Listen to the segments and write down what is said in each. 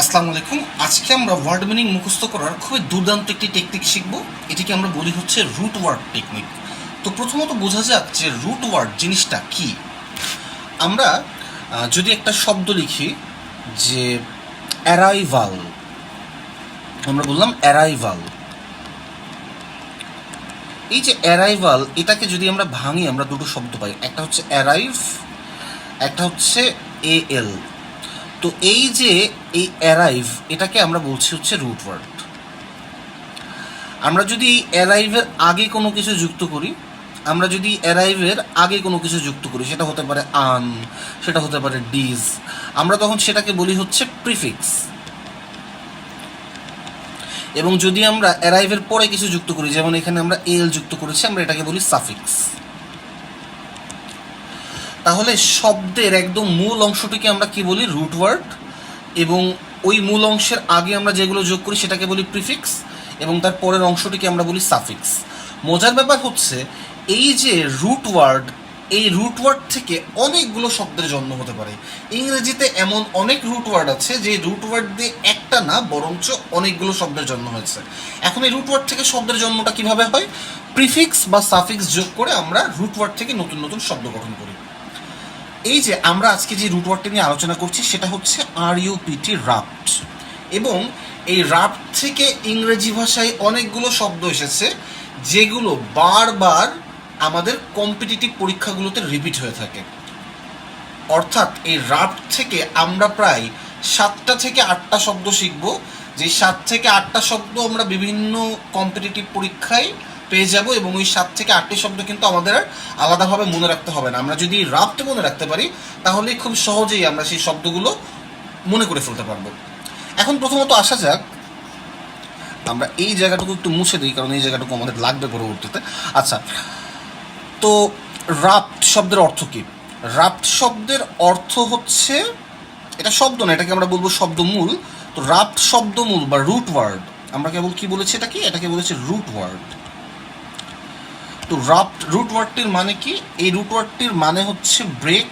আসসালামু আলাইকুম। আজকে আমরা ওয়ার্ড মিনিং মুখস্থ করার খুবই দুর্দান্ত একটি টেকনিক শিখব। এটিকে আমরা বলি হচ্ছে রুট ওয়ার্ড টেকনিক তো প্রথমত বোঝা যাক যে রুট ওয়ার্ড জিনিসটা কি। আমরা যদি একটা শব্দ লিখি যে অ্যারাইভাল আমরা বললাম অ্যারাইভাল এই যে অ্যারাইভাল এটাকে যদি আমরা ভাঙি, আমরা দুটো শব্দ পাই। একটা হচ্ছে অ্যারাইভ একটা হচ্ছে এ এল তো এই যে এই অ্যারাইভ এটাকে আমরা বলছি হচ্ছে রুট ওয়ার্ড আমরা যদি এই অ্যারাইভের আগে কোনো কিছু যুক্ত করি, আমরা যদি অ্যারাইভের আগে কোনো কিছু যুক্ত করি, সেটা হতে পারে আন সেটা হতে পারে ডিজ আমরা তখন সেটাকে বলি হচ্ছে প্রিফিক্স এবং যদি আমরা অ্যারাইভের পরে কিছু যুক্ত করি, যেমন এখানে আমরা এল যুক্ত করেছি, আমরা এটাকে বলি সাফিক্স তাহলে শব্দের একদম মূল অংশটিকে আমরা কি বলি? রুট ওয়ার্ড এবং ওই মূল অংশের আগে আমরা যেগুলো যোগ করি সেটাকে বলি প্রিফিক্স এবং তার পরের অংশটিকে আমরা বলি সাফিক্স মজার ব্যাপার হচ্ছে, এই যে রুট ওয়ার্ড এই রুট ওয়ার্ড থেকে অনেকগুলো শব্দের জন্ম হতে পারে। ইংরেজিতে এমন অনেক রুট ওয়ার্ড আছে যে রুট ওয়ার্ড দিয়ে একটা না, বরঞ্চ অনেকগুলো শব্দের জন্ম হয়েছে। এখন এই রুট ওয়ার্ড থেকে শব্দের জন্মটা কীভাবে হয়? প্রিফিক্স বা সাফিক্স যোগ করে আমরা রুট ওয়ার্ড থেকে নতুন নতুন শব্দ গঠন করি। এই যে আমরা আজকে যে রুট ওয়ার্ডটা নিয়ে আলোচনা করছি, সেটা হচ্ছে আর ইউপিটি রাপ্ট এবং এই রাপ্ট থেকে ইংরেজি ভাষায় অনেকগুলো শব্দ এসেছে, যেগুলো বারবার আমাদের কম্পিটিটিভ পরীক্ষাগুলোতে রিপিট হয়ে থাকে। অর্থাৎ এই রাপ্ট থেকে আমরা প্রায় সাতটা থেকে আটটা শব্দ শিখব। যে সাত থেকে আটটা শব্দ আমরা বিভিন্ন কম্পিটিটিভ পরীক্ষায় পেয়ে যাব এবং ওই সাত থেকে আটটি শব্দ কিন্তু আমাদের আর আলাদাভাবে মনে রাখতে হবে না। আমরা যদি রাফট মনে রাখতে পারি, তাহলে খুব সহজেই আমরা সেই শব্দগুলো মনে করে ফেলতে পারব। এখন প্রথমত আসা যাক। আমরা এই জায়গাটুকু একটু মুছে দিই, কারণ এই জায়গাটুকু আমাদের লাগবে পরবর্তীতে। আচ্ছা তো রাপ্ট শব্দের অর্থ কি? রাপ্ট শব্দের অর্থ হচ্ছে, এটা শব্দ না, এটাকে আমরা বলব শব্দমূল। তো রাপ্ট শব্দমূল বা রুট ওয়ার্ড, আমরা কেবল কি বলেছি এটা কি এটাকে বলেছে রুট ওয়ার্ড। তো রাপ্ট রুট ওয়ার্ডটির মানে কি? এই রুট ওয়ার্ডটির মানে হচ্ছে ব্রেক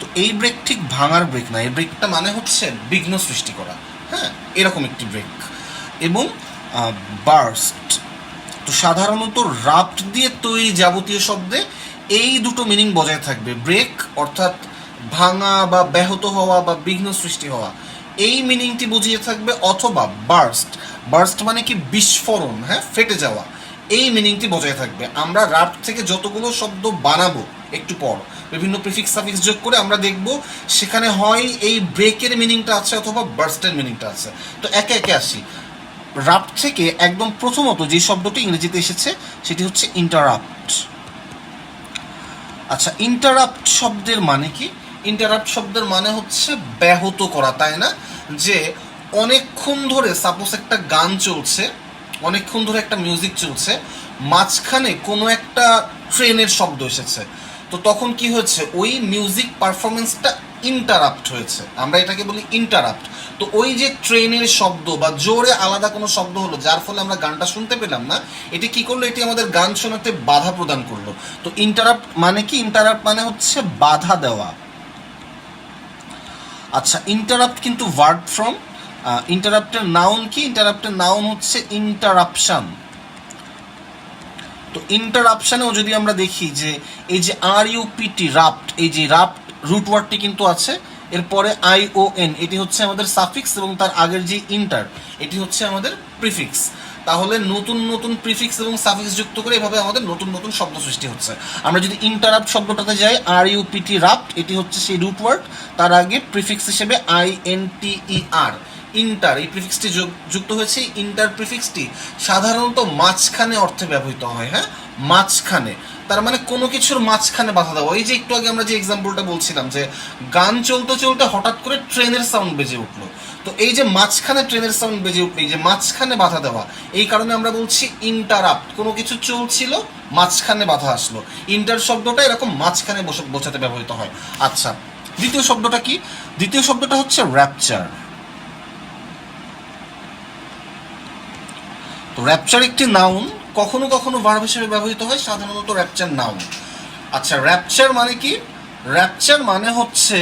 তো এই ব্রেক ঠিক ভাঙার ব্রেক না। এই ব্রেকটা মানে হচ্ছে বিঘ্ন সৃষ্টি করা। হ্যাঁ? এরকম একটি ব্রেক এবং বার্স্ট তো সাধারণত রাপ্ট দিয়ে তৈরি যাবতীয় শব্দে এই দুটো মিনিং বজায় থাকবে। ব্রেক অর্থাৎ ভাঙা বা ব্যাহত হওয়া বা বিঘ্ন সৃষ্টি হওয়া। এই মিনিংটি বুঝিয়ে থাকবে অথবা বার্স্ট বার্স্ট মানে কি? বিস্ফোরণ হ্যাঁ? ফেটে যাওয়া। এই মিনিংটি বজায় থাকবে। আমরা রাপ্ট থেকে যতগুলো শব্দ বানাবো, একটু পর, বিভিন্ন প্রিফিক্স সাফিক্স যোগ করে আমরা দেখব সেখানে হয় এই ব্রেকের মিনিংটা আছে অথবা বার্স্টের মিনিংটা আছে। তো একে একে আসি। রাপ্ট থেকে একদম প্রথমত যে শব্দটি ইংরেজিতে এসেছে, সেটি হচ্ছে ইন্টারাপ্ট আচ্ছা ইন্টারাপ্ট শব্দের মানে কি? ইন্টারাপ্ট শব্দের মানে হচ্ছে ব্যাহত করা, তাই না? যে অনেকক্ষণ ধরে সাপোজ একটা গান চলছে অনেকক্ষণ ধরে একটা মিউজিক চলছে, মাঝখানে কোনো একটা ট্রেনের শব্দ এসেছে। তো তখন কি হয়েছে? ওই মিউজিক পারফরমেন্সটা ইন্টারাপ্ট হয়েছে। আমরা এটাকে বলি ইন্টারাপ্ট তো ওই যে ট্রেনের শব্দ বা জোরে আলাদা কোনো শব্দ হলো, যার ফলে আমরা গানটা শুনতে পেলাম না, এটি কি করল? এটি আমাদের গান শোনাতে বাধা প্রদান করল। তো ইন্টারাপ্ট মানে কি? ইন্টারাপ্ট মানে হচ্ছে বাধা দেওয়া। আচ্ছা ইন্টারাপ্ট কিন্তু ওয়ার্ড ফ্রম ইন্টারাপ্টের নাউন কি? ইন্টারাপ্টের নাউন হচ্ছে ইন্টারাপশন তো ইন্টারাপশনেও যদি আমরা দেখি যে এই যে আর ইউপিটি রাপ্ট এই যে রাপ্ট রুট ওয়ার্ডটি কিন্তু আছে, এরপরে আই ও এন এটি হচ্ছে আমাদের সাফিক্স এবং তার আগের যে ইন্টার এটি হচ্ছে আমাদের প্রিফিক্স তাহলে নতুন নতুন প্রিফিক্স এবং সাফিক্স যুক্ত করে এভাবে আমাদের নতুন নতুন শব্দ সৃষ্টি হচ্ছে। আমরা যদি ইন্টারাপ্ট শব্দটাতে যাই আর ইউপিটি রাপ্ট এটি হচ্ছে সেই রুট ওয়ার্ড তার আগে প্রিফিক্স হিসেবে I N T E R inter, এই প্রিফিক্সটি যুক্ত হয়েছে ইন্টার প্রিফিক্সটি সাধারণত মাঝখানে অর্থে ব্যবহৃত হয় হ্যাঁ? মাঝখানে। তার মানে কোনো কিছুর মাঝখানে বাধা দেওয়া। এই যে একটু আগে আমরা যে এক্সাম্পলটা বলছিলাম যে গান চলতে চলতে হঠাৎ করে ট্রেনের সাউন্ড বেজে উঠল। তো এই যে মাঝখানে ট্রেনের সাউন্ড বেজে উঠল, এই যে মাঝখানে বাধা দেওয়া, এই কারণে আমরা বলছি ইন্টারাপ্ট কোনো কিছু চলছিল, মাঝখানে বাধা আসলো। ইন্টার শব্দটা এরকম মাঝখানে বসে- বোঝাতে ব্যবহৃত হয়। আচ্ছা দ্বিতীয় শব্দটা কি? দ্বিতীয় শব্দটা হচ্ছে র্যাপচার তো র্যাপচার একটি নাউন কখনো কখনো ভার্ব হিসেবে ব্যবহৃত হয়, সাধারণত র্যাপচার নাউন আচ্ছা র্যাপচার মানে কি? র্যাপচার মানে হচ্ছে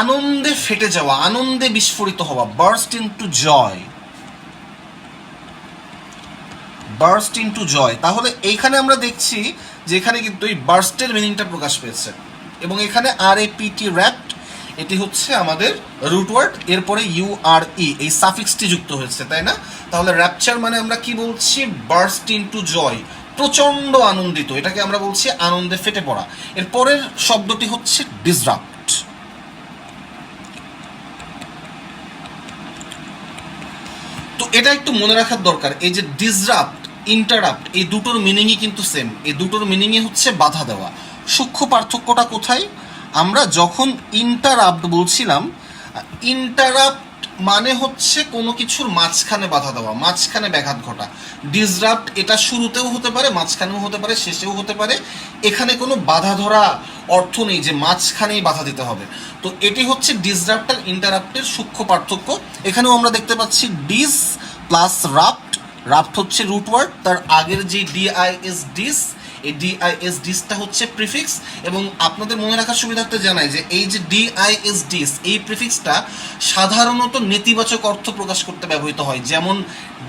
আনন্দে ফেটে যাওয়া, আনন্দে বিস্ফোরিত হওয়া burst into joy burst into joy তাহলে এইখানে আমরা দেখছি যে এখানে কিন্তু এই বার্স্টের মিনিংটা প্রকাশ পেয়েছে। এবং এখানে আর এ পিটি র্যাপ্ট এটি হচ্ছে আমাদের রুট ওয়ার্ড এরপরে ইউ আর ই এই সাফিক্সটি যুক্ত হয়েছে, তাই না? তাহলে র্যাপচার মানে আমরা কি বলছি? বার্স্ট ইনটু জয় প্রচণ্ড আনন্দিত, এটাকে আমরা বলছি আনন্দে ফেটে পড়া। এর পরের শব্দটি হচ্ছে ডিসরাপ্ট তো এটা একটু মনে রাখার দরকার, এই যে ডিসরাপ্ট ইন্টারাপ্ট এই দুটোর মিনিংই কিন্তু সেম এই দুটোর মিনিংই হচ্ছে বাধা দেওয়া। সূক্ষ্ম পার্থক্যটা কোথায়? আমরা যখন ইন্টারাপ্ট বলছিলাম ইন্টারাপ্ট মানে হচ্ছে কোনো কিছুর মাঝখানে বাধা দেওয়া, মাঝখানে ব্যাঘাত ঘটা। ডিসরাপ্ট এটা শুরুতেও হতে পারে, মাঝখানেও হতে পারে, শেষেও হতে পারে। এখানে কোনো বাধা ধরা অর্থ নেই যে মাঝখানেই বাধা দিতে হবে। তো এটি হচ্ছে ডিসরাপ্ট আর ইন্টারাপ্টের সূক্ষ্ম পার্থক্য। এখানেও আমরা দেখতে পাচ্ছি ডিস প্লাস রাপ্ট রাপ্ট হচ্ছে রুট ওয়ার্ড তার আগের যে ডিআইএস ডিস এই ডিআইএস ডিসটা হচ্ছে প্রিফিক্স এবং আপনাদের মনে রাখার সুবিধার্থে জানাই যে এই যে ডিআইএস ডিস এই প্রিফিক্সটা সাধারণত নেতিবাচক অর্থ প্রকাশ করতে ব্যবহৃত হয়। যেমন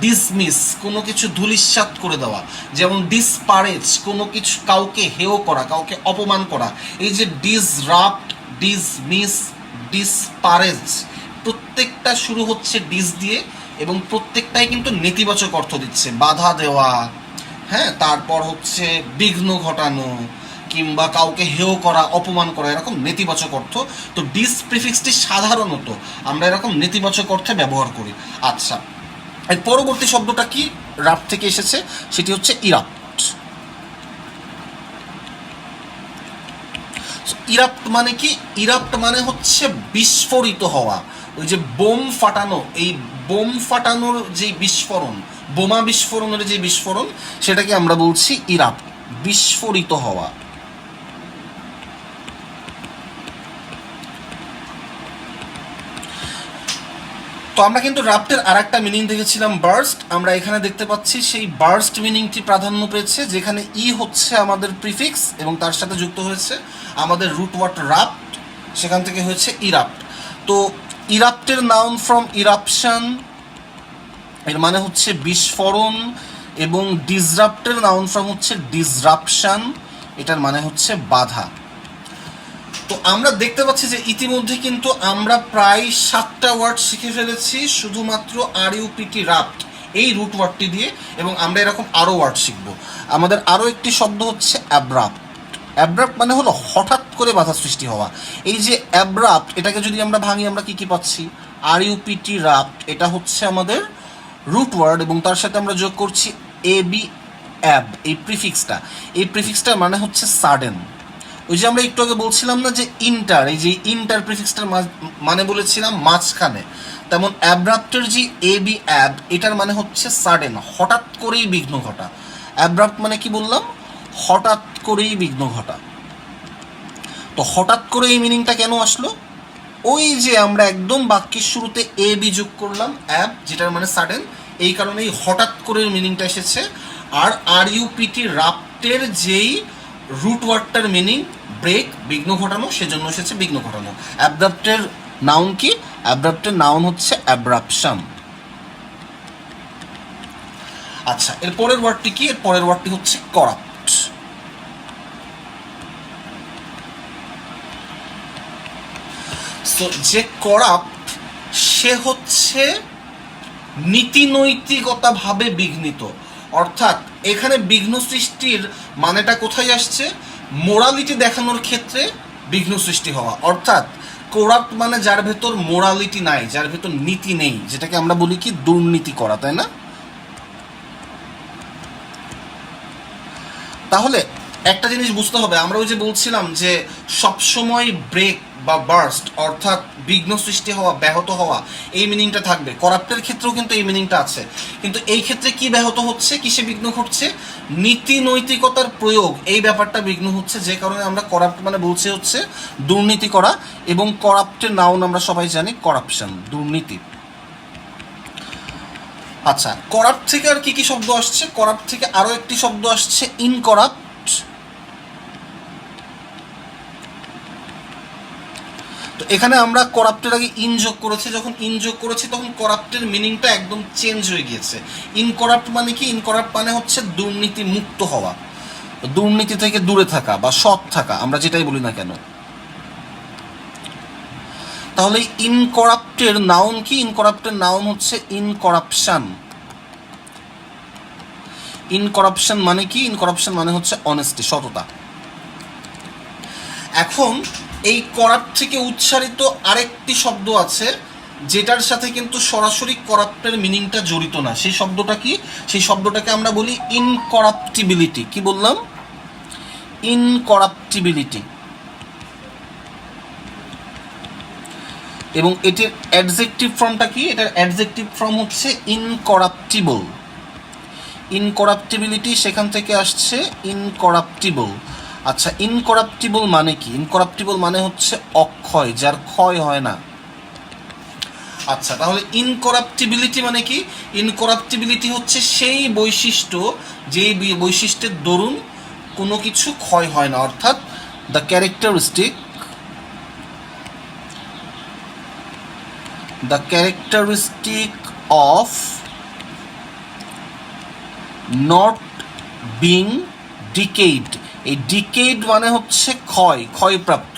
ডিসমিস কোনো কিছু ধুলিস্বাত করে দেওয়া। যেমন ডিসপারেজ কোনো কিছু কাউকে হেয় করা, কাউকে অপমান করা। এই যে ডিসরাপ্ট ডিসমিস ডিসপারেজ প্রত্যেকটা শুরু হচ্ছে ডিস দিয়ে এবং প্রত্যেকটাই কিন্তু নেতিবাচক অর্থ দিচ্ছে। বাধা দেওয়া হ্যাঁ তারপর হচ্ছে বিঘ্ন ঘটানো কিংবা কাউকে হেয় করা, অপমান করা, এরকম নেতিবাচক অর্থ। তো ডিস প্রিফিক্সটি সাধারণত আমরা এরকম নেতিবাচক অর্থে ব্যবহার করি। আচ্ছা এর পরবর্তী শব্দটা কি? রাপ থেকে এসেছে, সেটি হচ্ছে ইরাপ্ট ইরাপ্ট মানে কি? ইরাপ্ট মানে হচ্ছে বিস্ফোরিত হওয়া। ওই যে বোম ফাটানো, এই বোম ফাটানোর যে বিস্ফোরণ বোমা বিস্ফোরণের যে বিস্ফোরণ, সেটাকে আমরা বলছি ইরাপ, বিস্ফোরিত হওয়া। তো আমরা কিন্তু রাপ্টের আর একটা মিনিং দেখেছিলাম, বার্স্ট। আমরা এখানে দেখতে পাচ্ছি সেই বার্স্ট মিনিংটি প্রাধান্য পেয়েছে, যেখানে ই হচ্ছে আমাদের প্রিফিক্স এবং তার সাথে যুক্ত হয়েছে আমাদের রুট ওয়াট রাপ্ট, সেখান থেকে হয়েছে ইরাপ্ট। তো ইরাপ্টের নাউন ফ্রম ইরাপশন এর মানে হচ্ছে বিস্ফোরণ এবং ডিসরাপ্টের নাউন ফ্রম হচ্ছে ডিসরাপশন এটার মানে হচ্ছে বাধা। তো আমরা দেখতে পাচ্ছি যে ইতিমধ্যে কিন্তু আমরা প্রায় সাতটা ওয়ার্ড শিখে ফেলেছি, শুধুমাত্র আর ইউপিটি রাপ্ট এই রুট ওয়ার্ডটি দিয়ে, এবং আমরা এরকম আরও ওয়ার্ড শিখব। আমাদের আরও একটি শব্দ হচ্ছে অ্যাব্রাপ্ট অ্যাব্রাপ্ট মানে হলো হঠাৎ করে বাধা সৃষ্টি হওয়া। এই যে অ্যাব্রাপ্ট এটাকে যদি আমরা ভাঙি, আমরা কি কি পাচ্ছি? আর ইউপিটি রাপ্ট এটা হচ্ছে আমাদের রুট ওয়ার্ড এবং তার সাথে আমরা যোগ করছি এ বি অ্যাব এই প্রিফিক্সটা এই প্রিফিক্সটার মানে হচ্ছে সাডেন ওই যে আমরা একটু আগে বলছিলাম না যে ইন্টার এই যে ইন্টার প্রিফিক্সটার মানে বলেছিলাম মাঝখানে। তেমন অ্যাব্রাপ্টের যে এ বি অ্যাব এটার মানে হচ্ছে সাডেন হঠাৎ করেই বিঘ্ন ঘটা। অ্যাব্রাপ্ট মানে কি বললাম? হঠাৎ করেই বিঘ্ন ঘটা। তো হঠাৎ করে এই মিনিংটা কেন আসলো? ওই যে আমরা একদম বাক্যের শুরুতে এ বি যোগ করলাম অ্যাপ যেটার মানে সাডেন এই কারণেই হঠাৎ করে মিনিংটা এসেছে। আর আর ইউপিটি রাপ্টের যেই রুট ওয়ার্ডটার মিনিং ব্রেক বিঘ্ন ঘটানো, সেজন্য এসেছে বিঘ্ন ঘটানো। অ্যাবরাপ্টের নাউন কি? অ্যাবরাপ্টের নাউন হচ্ছে অ্যাব্রাপশন আচ্ছা এর পরের ওয়ার্ডটি কি? এর পরের ওয়ার্ডটি হচ্ছে করাপ্ট তো যে করাপ্ট, সে হচ্ছে নীতিনৈতিকতাভাবে বিঘ্নিত। অর্থাৎ, এখানে বিঘ্ন সৃষ্টির মানেটা কোথায় আসছে? মোরালিটি দেখানোর ক্ষেত্রে বিঘ্ন সৃষ্টি হওয়া। অর্থাৎ, করাপ্ট মানে যার ভেতর মোরালিটি নাই, যার ভেতর নীতি নেই, যেটাকে আমরা বলি কি দুর্নীতি করা, তাই না? তাহলে একটা জিনিস বুঝতে হবে, আমরা ওই যে বলছিলাম যে সবসময় ব্রেক বা বার্স্ট অর্থাৎ বিঘ্ন সৃষ্টি হওয়া, ব্যাহত হওয়া, এই মিনিংটা থাকবে। করাপ্টের ক্ষেত্রেও কিন্তু এই মিনিংটা আছে। কিন্তু এই ক্ষেত্রে কি ব্যাহত হচ্ছে? কিসে বিঘ্ন ঘটছে? নীতি নৈতিকতার প্রয়োগ, এই ব্যাপারটা বিঘ্ন হচ্ছে যে কারণে আমরা করাপ্ট মানে বলছি হচ্ছে দুর্নীতি করা এবং করাপ্টের নাউন আমরা সবাই জানি করাপশন দুর্নীতি। আচ্ছা করাপ্ট থেকে আর কি কি শব্দ আসছে? করাপ্ট থেকে আরও একটি শব্দ আসছে ইনকরাপ্ট তো এখানে আমরা করাপ্টের আগে ইন যোগ করেছি, যখন ইন যোগ করেছি, তখন করাপ্টের মিনিংটা একদম চেঞ্জ হয়ে গিয়েছে। ইনকরাপ্ট মানে কি? ইনকরাপ্ট মানে হচ্ছে দুর্নীতি মুক্ত হওয়া। দুর্নীতি থেকে দূরে থাকা বা সৎ থাকা, আমরা যেটাই বলি না কেন। তাহলে ইনকরাপ্টের নাউন কি? ইনকরাপ্টের নাউন হচ্ছে ইনকরাপশন ইনকরাপশন মানে কি? ইনকরাপশন মানে হচ্ছে অনেস্টি সততা। এখন এই করাপ্ট থেকে উচ্চারিত আরেকটি শব্দ আছে, যেটার সাথে কিন্তু সরাসরি করাপ্টের মিনিংটা জড়িত না। সেই শব্দটা কি? সেই শব্দটাকে আমরা বলি ইনকরাপ্টিবিলিটি কি বললাম? ইনকরাপ্টিবিলিটি এবং এটির অ্যাডজেক্টিভ ফর্মটা কি? এটার অ্যাডজেক্টিভ ফর্ম হচ্ছে ইনকরাপ্টিবল ইনকরাপ্টিবিলিটি সেখান থেকে আসছে ইনকরাপ্টিবল আচ্ছা ইনকরাপ্টিবল মানে কি? ইনকরাপ্টিবল মানে হচ্ছে অক্ষয়, যার ক্ষয় হয় না। আচ্ছা তাহলে ইনকরাপ্টিবিলিটি মানে কি? ইনকরাপ্টিবিলিটি হচ্ছে সেই বৈশিষ্ট্য, যেই বৈশিষ্ট্যের দরুন কোনো কিছু ক্ষয় হয় না। অর্থাৎ the characteristic the characteristic of not being decayed এই ডিকেড মানে হচ্ছে ক্ষয়, ক্ষয়প্রাপ্ত।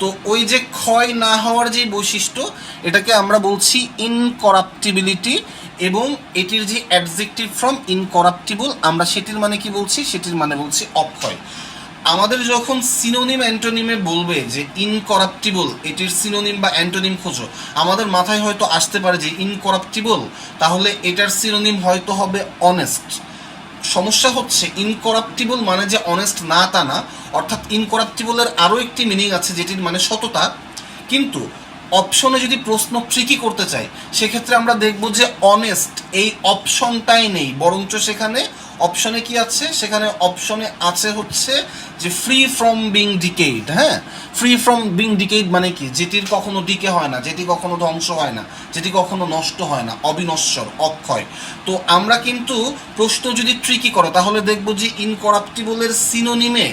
তো ওই যে ক্ষয় না হওয়ার যে বৈশিষ্ট্য, এটাকে আমরা বলছি ইনকরাপ্টিবিলিটি এবং এটির যে অ্যাডজেক্টিভ ফ্রম ইনকরাপ্টিবল আমরা সেটির মানে কি বলছি? সেটির মানে বলছি অক্ষয়। আমাদের যখন সিনোনিম অ্যান্টোনিমে বলবে যে ইনকরাপ্টিবল এটির সিনোনিম বা অ্যান্টোনিম খোঁজো, আমাদের মাথায় হয়তো আসতে পারে যে ইনকরাপ্টিবল তাহলে এটার সিনোনিম হয়তো হবে অনেস্ট সমস্যা হচ্ছে ইনকরাপ্টিবল মানে যে অনেস্ট না তা না, অর্থাৎ ইনকরাপ্টিবলের আরও একটি মিনিং আছে যেটির মানে সততা। কিন্তু অপশনে যদি প্রশ্ন ট্রিকি করতে চাই, সেক্ষেত্রে আমরা দেখব যে অনেস্ট এই অপশনটাই নেই। বরঞ্চ সেখানে অপশনে কি আছে? সেখানে অপশনে আছে হচ্ছে যে ফ্রি ফ্রম বিং ডিকেইড হ্যাঁ? ফ্রি ফ্রম বিং ডিকেইড মানে কি? যেটির কখনো ডিকে হয় না, যেটি কখনো ধ্বংস হয় না, যেটি কখনো নষ্ট হয় না, অবিনশ্বর, অক্ষয়। তো আমরা কিন্তু প্রশ্ন যদি ট্রিকি করে, তাহলে দেখব যে ইনকরাপ্টিবলের সিনোনিমে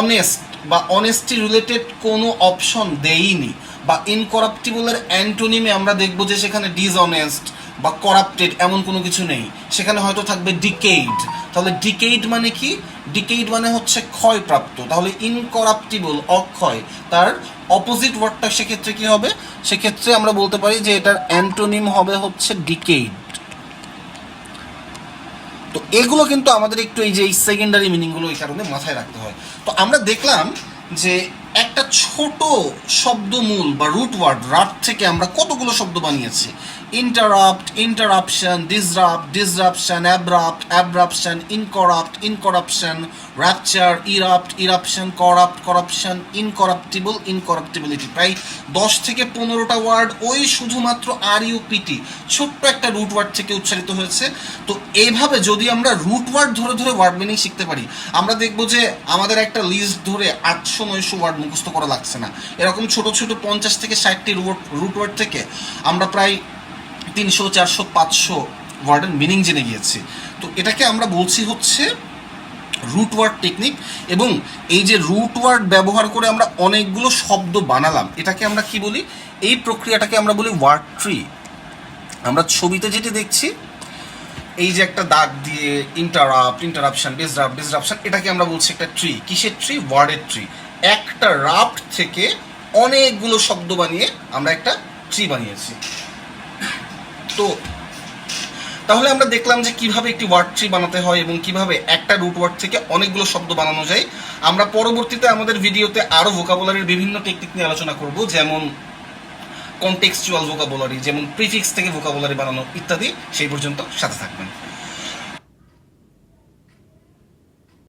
অনেস্ট বা অনেস্টি রিলেটেড কোনো অপশন দেইনি। বা ইনকরাপ্টিবলের অ্যান্টোনিমে আমরা দেখব যে সেখানে ডিসঅনেস্ট বা করাপ্টেড এমন কোনো কিছু নেই। সেখানে হয়তো থাকবে ডিকেইড তাহলে ডিকেইড মানে কি? ডিকেইড মানে হচ্ছে ক্ষয়প্রাপ্ত। তাহলে ইনকরাপ্টিবল অক্ষয়, তার অপোজিট ওয়ার্ডটা সেক্ষেত্রে কি হবে? সেক্ষেত্রে আমরা বলতে পারি যে এটার অ্যান্টোনিম হবে হচ্ছে ডিকেইড তো এগুলো কিন্তু আমাদের একটু এই যে এই সেকেন্ডারি মিনিংগুলো এই কারণে মাথায় রাখতে হয়। তো আমরা দেখলাম যে একটা ছোট শব্দমূল বা রুট ওয়ার্ড রাট থেকে আমরা কতগুলো শব্দ বানিয়েছি? Interrupt interruption disrupt disruption abrupt abruption incorrupt incorruption rapture erupt eruption corrupt corruption incorruptible incorruptibility প্রায় দশ থেকে পনেরোটা ওয়ার্ড ওই শুধুমাত্র আর ইউপিটি ছোট্ট একটা রুট ওয়ার্ড থেকে উচ্চারিত হয়েছে। তো এইভাবে যদি আমরা রুট ওয়ার্ড ধরে ধরে ওয়ার্ড মিনিং শিখতে পারি, আমরা দেখব যে আমাদের একটা লিস্ট ধরে আটশো নয়শো ওয়ার্ড মুখস্থ করা লাগছে না। এরকম ছোট ছোট পঞ্চাশ থেকে ষাটটি রুট ওয়ার্ড থেকে আমরা প্রায় তিনশো, চারশো, পাঁচশো ওয়ার্ডের মিনিং জেনে গিয়েছি। তো এটাকে আমরা বলছি হচ্ছে রুট ওয়ার্ড টেকনিক এবং এই যে রুট ওয়ার্ড ব্যবহার করে আমরা অনেকগুলো শব্দ বানালাম, এটাকে আমরা কি বলি? এই প্রক্রিয়াটাকে আমরা বলি ওয়ার্ড ট্রি আমরা ছবিতে যেটি দেখছি, এই যে একটা দাগ দিয়ে ইন্টারাপ্ট ইন্টারাপশন ডিসরাপ্ট ডিসরাপশন এটাকে আমরা বলছি একটা ট্রি কিসের ট্রি ওয়ার্ডের ট্রি একটা রাফট থেকে অনেকগুলো শব্দ বানিয়ে আমরা একটা ট্রি বানিয়েছি। তো তাহলে আমরা দেখলাম যে কীভাবে একটি ওয়ার্ড ট্রি বানাতে হয় এবং কীভাবে একটা রুট ওয়ার্ড থেকে অনেকগুলো শব্দ বানানো যায়। আমরা পরবর্তীতে আমাদের ভিডিওতে আরও ভোকাবুলারির বিভিন্ন টেকনিক নিয়ে আলোচনা করব, যেমন কনটেক্সচুয়াল ভোকাবুলারি যেমন প্রিফিক্স থেকে ভোকাবুলারি বানানো ইত্যাদি। সেই পর্যন্ত সাথে থাকবেন।